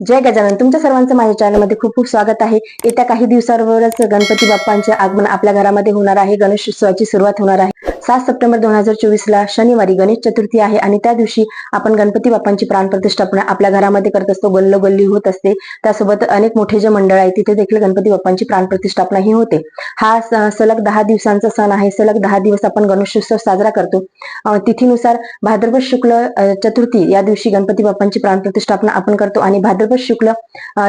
जय गजानन तुमच्या सर्वांचं माझ्या चॅनलमध्ये खूप खूप स्वागत आहे. येत्या काही दिवसांवरच गणपती बाप्पांचे आगमन आपल्या घरामध्ये होणार आहे. गणेश उत्सवाची सुरुवात होणार आहे. सात सप्टेंबर दोन हजार चोवीस ला शनिवारी गणेश चतुर्थी आहे आणि त्या दिवशी आपण गणपती बाप्पांची प्राणप्रतिष्ठापना आपल्या घरामध्ये करत असतो गल्लोगल्ली होत असते. त्यासोबत अनेक मोठे जे मंडळ आहे तिथे देखील गणपती बाप्पांची प्राणप्रतिष्ठापना ही होते. हा सलग दहा दिवसांचा सण आहे. सलग दहा दिवस आपण गणेशोत्सव साजरा करतो. तिथीनुसार भाद्रपद शुक्ल चतुर्थी या दिवशी गणपती बाप्पांची प्राणप्रतिष्ठापना आपण करतो आणि भाद्रपद शुक्ल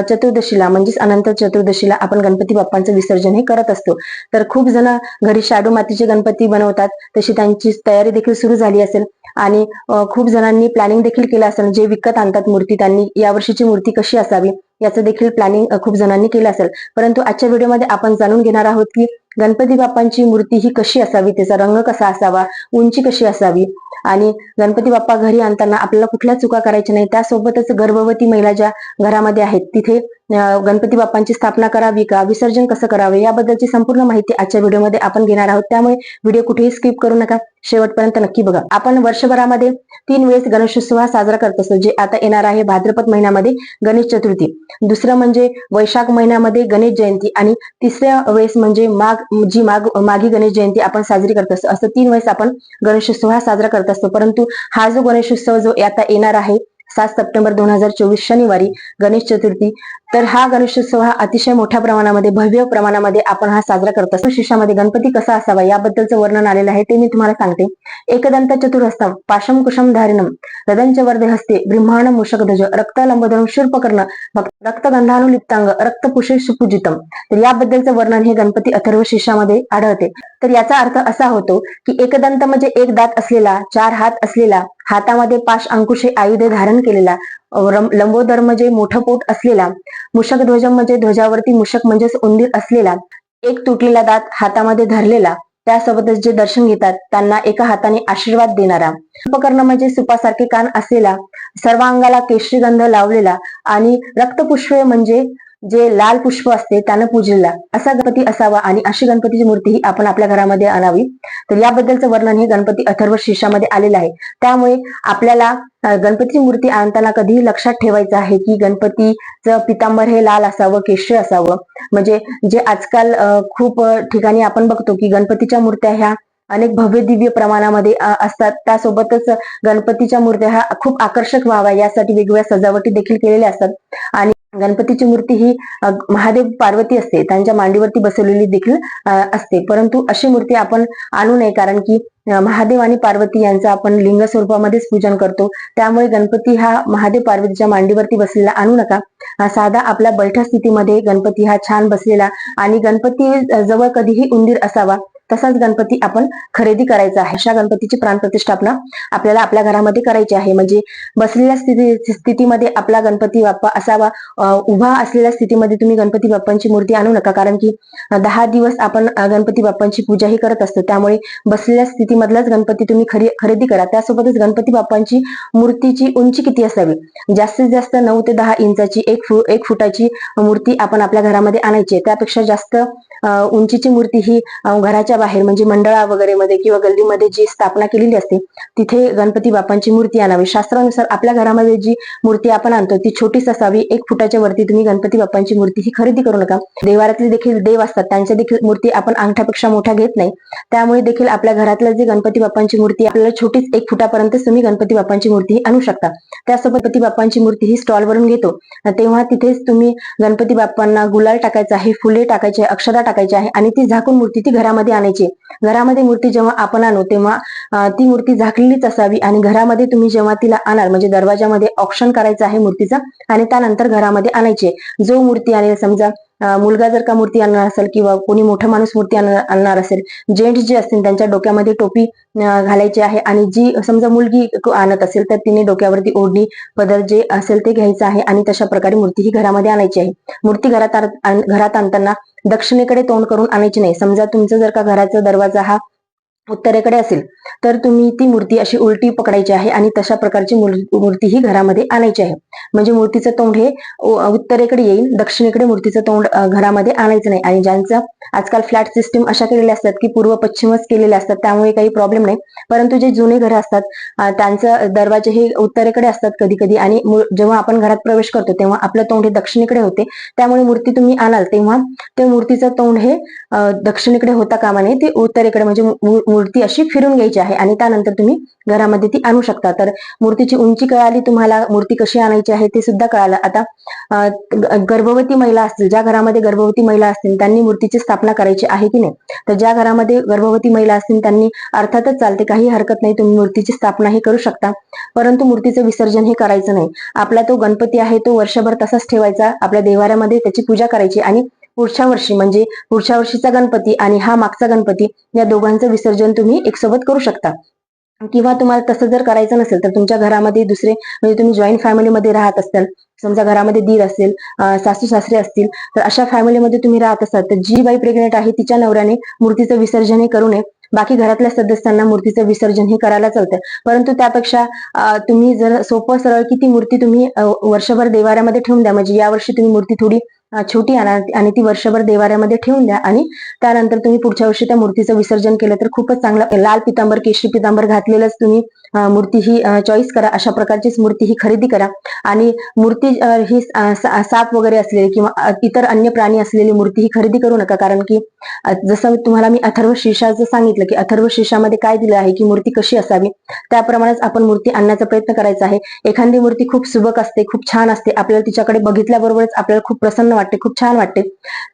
चतुर्दशीला म्हणजेच अनंत चतुर्दशीला आपण गणपती बाप्पांचं विसर्जन हे करत असतो. तर खूप जण घरी शाडू मातीचे गणपती बनवतात. तशी त्यांची तयारी देखील सुरू झाली असेल. आणि खूप जणांनी प्लॅनिंग देखील केलं असेल. जे विकत आणतात मूर्ती त्यांनी यावर्षीची मूर्ती कशी असावी याचं देखील प्लॅनिंग खूप जणांनी केलं असेल. परंतु आजच्या व्हिडिओमध्ये आपण जाणून घेणार आहोत की गणपती बाप्पांची मूर्ती ही कशी असावी त्याचा रंग कसा असावा उंची कशी असावी आणि गणपती बाप्पा घरी आणताना आपल्याला कुठल्या चुका करायच्या नाही त्यासोबतच गर्भवती महिला ज्या घरामध्ये आहेत तिथे गणपती बाप्पांची स्थापना करावी का? विसर्जन कसं करावे? याबद्दलची संपूर्ण माहिती आजच्या व्हिडिओमध्ये आपण घेणार आहोत. त्यामुळे व्हिडिओ कुठेही स्किप करू नका. शेवटपर्यंत नक्की बघा. आपण वर्षभरामध्ये तीन वेळेस गणेशोत्सव हा साजरा करत असतो जे आता येणार आहे भाद्रपद महिन्यामध्ये गणेश चतुर्थी. दुसरं म्हणजे वैशाख महिन्यामध्ये गणेश जयंती आणि तिसऱ्या वेळेस म्हणजे माघ जी माघ माघी गणेश जयंती आपण साजरी करत असतो. असं तीन वेळेस आपण गणेशोत्सव हा साजरा करत असतो. परंतु हा जो गणेशोत्सव जो आता येणार आहे सात सप्टेंबर दोन हजार चोवीस शनिवारी गणेश चतुर्थी. तर हा गणेशोत्सव हा अतिशय मोठ्या प्रमाणामध्ये भव्य प्रमाणामध्ये आपण हा साजरा करत असतो. शिष्यामध्ये गणपती कसा असावा याबद्दलचं वर्णन आलेलं आहे ते मी तुम्हाला सांगते. एकदंत चतुरस्तं पाशम कुशम धारिणम रदंच वर्धे हस्ते ब्रह्मांड मूषकध्वज रक्त लंबोदरम शूर्पकर्ण रक्तगंधानुलिप्तांग रक्तपुषे सुपूजितम. तर याबद्दलचं वर्णन हे गणपती अथर्व शिष्यामध्ये आढळते. तर याचा अर्थ असा होतो की एकदंत म्हणजे एक दात असलेला चार हात असलेला हातामध्ये पाश अंकुशे आयुधे धारण केलेला लंबोदर म्हणजे मोठं पोट असलेला मूषक ध्वज म्हणजे ध्वजावरती मूषक म्हणजेच उंदीर असलेला एक तुटलेला दात हातामध्ये धरलेला त्यासोबतच जे दर्शन घेतात त्यांना एका हाताने आशीर्वाद देणारा. उपकर्ण म्हणजे सुपासारखे कान असलेला सर्वांगाला केशरी गंध लावलेला आणि रक्तपुष्पे म्हणजे जे लाल पुष्प असते त्यानं पूजलेला. असा गणपती असावा आणि अशी गणपतीची मूर्ती ही आपण आपल्या घरामध्ये आणावी. तर याबद्दलचं वर्णन हे गणपती अथर्व शीर्षामध्ये आलेलं आहे. त्यामुळे आपल्याला गणपतीची मूर्ती आणताना कधीही लक्षात ठेवायचं आहे की गणपतीचं पितांबर हे लाल असावं केशरी असावं. म्हणजे जे आजकाल खूप ठिकाणी आपण बघतो की गणपतीच्या मूर्त्या ह्या अनेक भव्य दिव्य प्रमाणामध्ये असतात. त्यासोबतच गणपतीच्या मूर्त्या ह्या खूप आकर्षक व्हाव्या यासाठी वेगवेगळ्या सजावटी देखील केलेल्या असतात. आणि गणपतीची मूर्ती ही महादेव पार्वती असते. त्यांच्या मांडीवरती बसवलेली देखील असते. परंतु अशी मूर्ती आपण आणू नये कारण की महादेव आणि पार्वती यांचं आपण लिंग स्वरूपामध्येच पूजन करतो. त्यामुळे गणपती हा महादेव पार्वतीच्या मांडीवरती बसलेला आणू नका. साधा आपल्या बैठक स्थितीमध्ये गणपती हा छान बसलेला आणि गणपती जवळ कधीही उंदीर असावा. तसाच गणपती आपण खरेदी करायचा आहे. अशा गणपतीची प्राण प्रतिष्ठापना आपल्याला आपल्या घरामध्ये करायची आहे. म्हणजे बसलेल्या स्थिती स्थितीमध्ये आपला गणपती बाप्पा असावा उभा असलेल्या स्थितीमध्ये तुम्ही गणपती बाप्पांची मूर्ती आणू नका. कारण की दहा दिवस आपण गणपती बाप्पांची पूजाही करत असतो. त्यामुळे बसलेल्या स्थितीमधलाच गणपती तुम्ही खरी खरेदी करा. त्यासोबतच गणपती बाप्पांची मूर्तीची उंची किती असावी? जास्तीत जास्त नऊ ते दहा इंचाची एक फु एक फुटाची मूर्ती आपण आपल्या घरामध्ये आणायची त्यापेक्षा जास्त उंचीची मूर्ती ही घराच्या बाहेर म्हणजे मंडळा वगैरे मध्ये किंवा गल्लीमध्ये जी स्थापना केलेली असते तिथे गणपती बाप्पांची मूर्ती आणावी. शास्त्रानुसार आपल्या घरामध्ये जी मूर्ती आपण आणतो ती छोटीच असावी. एक फुटाच्या वरती तुम्ही गणपती बाप्पांची मूर्ती ही खरेदी करू नका. देवारातले देखील देव असतात त्यांच्या देखील मूर्ती आपण अंगठ्यापेक्षा मोठ्या घेत नाही. त्यामुळे देखील आपल्या घरातल्या जी गणपती बाप्पांची मूर्ती आपल्याला छोटीच एक फुटापर्यंत तुम्ही गणपती बाप्पांची मूर्ती आणू शकता. त्यासोबत गणपती बाप्पांची मूर्ती ही स्टॉलवरून घेतो. तेव्हा तिथेच तुम्ही गणपती बाप्पांना गुलाल टाकायचा आहे फुले टाकायचे अक्षरा टाकायची आहे आणि ती झाकून मूर्ती ती घरामध्ये आणायची. घरामध्ये मूर्ती जेव्हा आपण आणू तेव्हा ती मूर्ती झाकलेलीच असावी आणि घरामध्ये तुम्ही जेव्हा तिला आणाल म्हणजे दरवाजामध्ये ऑप्शन करायचं आहे मूर्तीचा आणि त्यानंतर घरामध्ये आणायची. जो मूर्ती आणेल समजा मुलगा जर का मूर्ती आणणार असेल किंवा कोणी मोठा माणूस मूर्ती आणणार असेल जेंट्स जे असतील त्यांच्या डोक्यामध्ये टोपी घालायची आहे आणि जी समजा मुलगी आणत असेल तर तिने डोक्यावरती ओढणी पदर जे असेल ते घ्यायचं आहे आणि तशा प्रकारे मूर्ती ही घरामध्ये आणायची आहे. मूर्ती घरात घरात आणताना दक्षिणेकडे तोंड करून आणायची नाही. समजा तुमचं जर का घराचा दरवाजा हा उत्तरेकडे असेल तर तुम्ही ती मूर्ती अशी उलटी पकडायची आहे आणि तशा प्रकारची मूर्ती ही घरामध्ये आणायची आहे. म्हणजे मूर्तीचं तोंड हे उत्तरेकडे येईल दक्षिणेकडे मूर्तीचं तोंड घरामध्ये आणायचं नाही. आणि ज्यांचं आजकाल फ्लॅट सिस्टीम अशा केलेल्या असतात की पूर्व पश्चिमच केलेले असतात त्यामुळे काही प्रॉब्लेम नाही. परंतु जे जुने घर असतात त्यांचं दरवाजे हे उत्तरेकडे असतात कधी कधी आणि जेव्हा आपण घरात प्रवेश करतो तेव्हा आपलं तोंड हे दक्षिणेकडे होते. त्यामुळे मूर्ती तुम्ही आणाल तेव्हा ते मूर्तीचं तोंड हे दक्षिणेकडे होता कामा नये ते उत्तरेकडे म्हणजे मूर्ती अशी फिरून घ्यायची आहे आणि त्यानंतर तुम्ही घरामध्ये ती आणू शकता. तर मूर्तीची उंची कळाली तुम्हाला मूर्ती कशी आणायची आहे ते सुद्धा कळालं. आता गर्भवती महिला असतील ज्या घरामध्ये गर्भवती महिला असतील त्यांनी मूर्तीची स्थापना करायची आहे की नाही? तर ज्या घरामध्ये गर्भवती महिला असतील त्यांनी अर्थातच चालते काही हरकत नाही तुम्ही मूर्तीची स्थापना ही करू शकता. परंतु मूर्तीचं विसर्जन हे करायचं नाही. आपला तो गणपती आहे तो वर्षभर तसाच ठेवायचा. आपल्या देवाऱ्यामध्ये त्याची पूजा करायची आणि पुढच्या वर्षी म्हणजे पुढच्या वर्षीचा गणपती आणि हा मागचा गणपती या दोघांचं विसर्जन तुम्ही एकसोबत करू शकता. किंवा तुम्हाला तसं जर करायचं नसेल तर तुमच्या घरामध्ये दुसरे म्हणजे तुम्ही जॉईंट फॅमिलीमध्ये राहत असाल समजा घरामध्ये दीर असेल सासू सासरे असतील तर अशा फॅमिलीमध्ये तुम्ही राहत असाल तर जी बाई प्रेग्नेंट आहे तिच्या नवऱ्याने मूर्तीचं विसर्जन हे करू नये. बाकी घरातल्या सदस्यांना मूर्तीचं विसर्जन हे करायला चालतं परंतु त्यापेक्षा तुम्ही जर सोपं सरळ की ती मूर्ती तुम्ही वर्षभर देवाऱ्यामध्ये ठेवून द्या म्हणजे यावर्षी तुम्ही मूर्ती थोडी छोटी आणा आणि ती वर्षभर देवाऱ्यामध्ये ठेवून द्या. आणि त्यानंतर तुम्ही पुढच्या वर्षी त्या मूर्तीचं विसर्जन केलं तर खूपच चांगलं लाल पितांबर केशरी पितांबर घातलेलंच तुम्ही मूर्ती ही चॉईस करा. अशा प्रकारचीच मूर्ती ही खरेदी करा. आणि मूर्ती ही साप वगैरे असलेली किंवा इतर अन्य प्राणी असलेली मूर्ती ही खरेदी करू नका. कारण की जसं तुम्हाला मी अथर्व शीर्षाचं सांगितलं की अथर्व शीर्षामध्ये काय दिलं आहे की मूर्ती कशी असावी त्याप्रमाणेच आपण मूर्ती आणण्याचा प्रयत्न करायचा आहे. एखादी मूर्ती खूप सुबक असते खूप छान असते. आपल्याला तिच्याकडे बघितल्याबरोबरच आपल्याला खूप प्रसन्न वाटते खूप छान वाटते.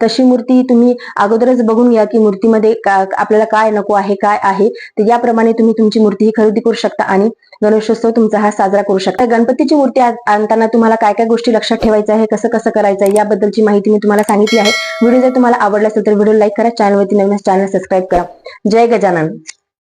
तशी मूर्ती तुम्ही अगोदरच बघून घ्या की मूर्तीमध्ये आपल्याला काय नको आहे काय आहे तर याप्रमाणे तुम्ही तुमची मूर्ती ही खरेदी करू शकता आणि गणेशोत्सव तुमचा हा साजरा करू शकता. गणपतीची मूर्ती आणताना तुम्हाला काय काय गोष्टी लक्षात ठेवायचं आहे कसं कसं करायचं आहे याबद्दलची माहिती मी तुम्हाला सांगितली आहे. व्हिडिओ जर तुम्हाला आवडला असेल तर व्हिडिओ लाईक करा चॅनलवरती नवीन चॅनल सबस्क्राईब करा. जय गजानन.